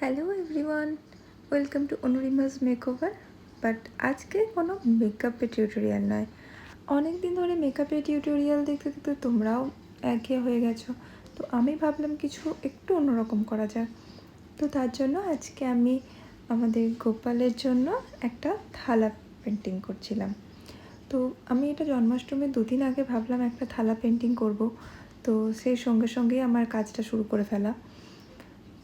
Hello everyone welcome to Anurima's makeover but আজকে কোনো মেকআপের টিউটোরিয়াল নয়। অনেক দিন ধরে মেকআপের টিউটোরিয়াল দেখতে দেখতে তোমরাও একঘেয়ে হয়ে গেছো, তো আমি ভাবলাম কিছু একটু অন্যরকম করা যাক। তো তার জন্য আজকে আমি আমাদের গোপালের জন্য একটা থালা পেন্টিং করছিলাম। তো আমি এটা জন্মাষ্টমীর দুদিন আগে ভাবলাম একটা থালা পেন্টিং করব, তো সেই সঙ্গে সঙ্গেই আমার কাজটা শুরু করে ফেলা।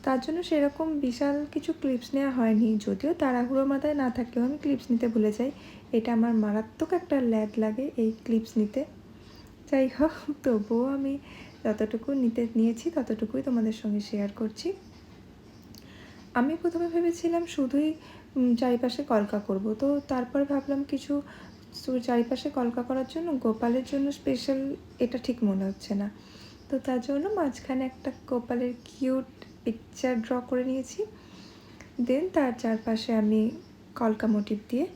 তার জন্য সেরকম বিশাল কিছু ক্লিপস নেওয়া হয়নি। যদিও তাড়াহুড়ো মাথায় না থাকলেও আমি ক্লিপস নিতে ভুলে যাই। এটা আমার মারাত্মক একটা ল্যাগ লাগে এই ক্লিপস নিতে। যাই হোক, তবুও আমি যতটুকু নিতে, নিয়েছি ততটুকুই তোমাদের সঙ্গে শেয়ার করছি। আমি প্রথমে ভেবেছিলাম শুধুই চারিপাশে কলকা করব। তো তারপর ভাবলাম কিছু চারিপাশে কলকা করার জন্য গোপালের জন্য স্পেশাল এটা ঠিক মনে হচ্ছে না। তো তার জন্য মাঝখানে একটা গোপালের কিউট পিকচার ড্র করে নিয়েছি। দেন তার চারপাশে আমি কলকা মোটিভ দিয়ে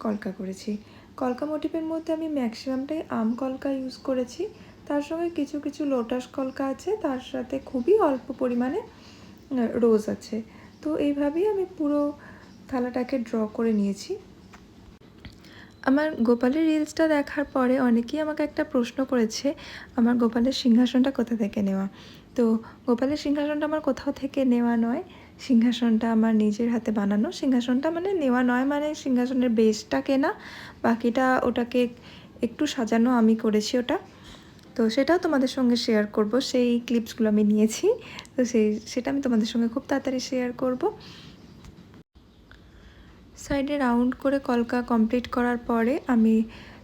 কলকা করেছি। কলকা মোটিভের মধ্যে আমি ম্যাক্সিমামটাই আম কলকা ইউজ করেছি। তার সঙ্গে কিছু কিছু লোটাস কলকা আছে। তার সাথে খুবই অল্প পরিমাণে রোজ আছে। তো এইভাবেই আমি পুরো থালাটাকে ড্র করে নিয়েছি। আমার গোপালের রিলসটা দেখার পরে অনেকেই আমাকে একটা প্রশ্ন করেছে, আমার গোপালের সিংহাসনটা কোথা থেকে নেওয়া? তো গোপালের সিংহাসনটা আমার কোথাও থেকে নেওয়া নয়। সিংহাসনটা আমার নিজের হাতে বানানো। সিংহাসনটা মানে নেওয়া নয় মানে সিংহাসনের বেসটা কেনা, বাকিটা ওটাকে একটু সাজানো আমি করেছি ওটা। তো সেটাও তোমাদের সঙ্গে শেয়ার করব। সেই ক্লিপসগুলো আমি নিয়েছি। তো সেই, সেটা আমি তোমাদের সঙ্গে খুব তাড়াতাড়ি শেয়ার করব। সাইডে রাউন্ড করে কলকা কমপ্লিট করার পরে আমি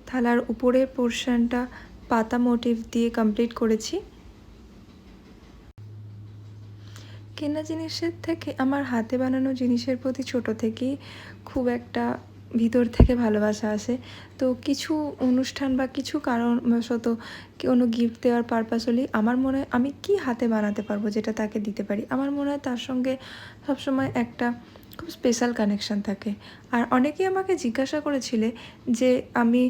থালার উপরের পোর্শনটা পাতা মোটিভ দিয়ে কমপ্লিট করেছি। কেনা জিনিসের থেকে, আমার হাতে বানানো জিনিসের প্রতি ছোট থেকেই খুব একটা ভিতর থেকে ভালোবাসা আসে। তো কিছু অনুষ্ঠান বা কিছু কারণবশত কোনো গিফট দেওয়ার পারপাস হলেই আমার মনে হয় আমি কি হাতে বানাতে পারব যেটা তাকে দিতে পারি? আমার মনে হয় তার সঙ্গে সবসময় একটা খুব স্পেশাল কানেকশান থাকে। আর অনেকেই আমাকে জিজ্ঞাসা করেছিলে যে আমি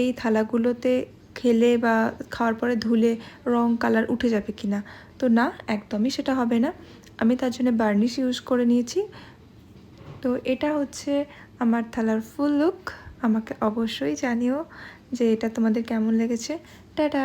এই থালাগুলোতে খেলে বা খাওয়ার পরে ধুলে রং কালার উঠে যাবে কি না তো না, একদমই সেটা হবে না। আমি তার জন্য বার্নিশ ইউজ করে নিয়েছি। তো এটা হচ্ছে আমার থালার ফুল লুক আমাকে অবশ্যই জানিও যে এটা তোমাদের কেমন লেগেছে। টাটা!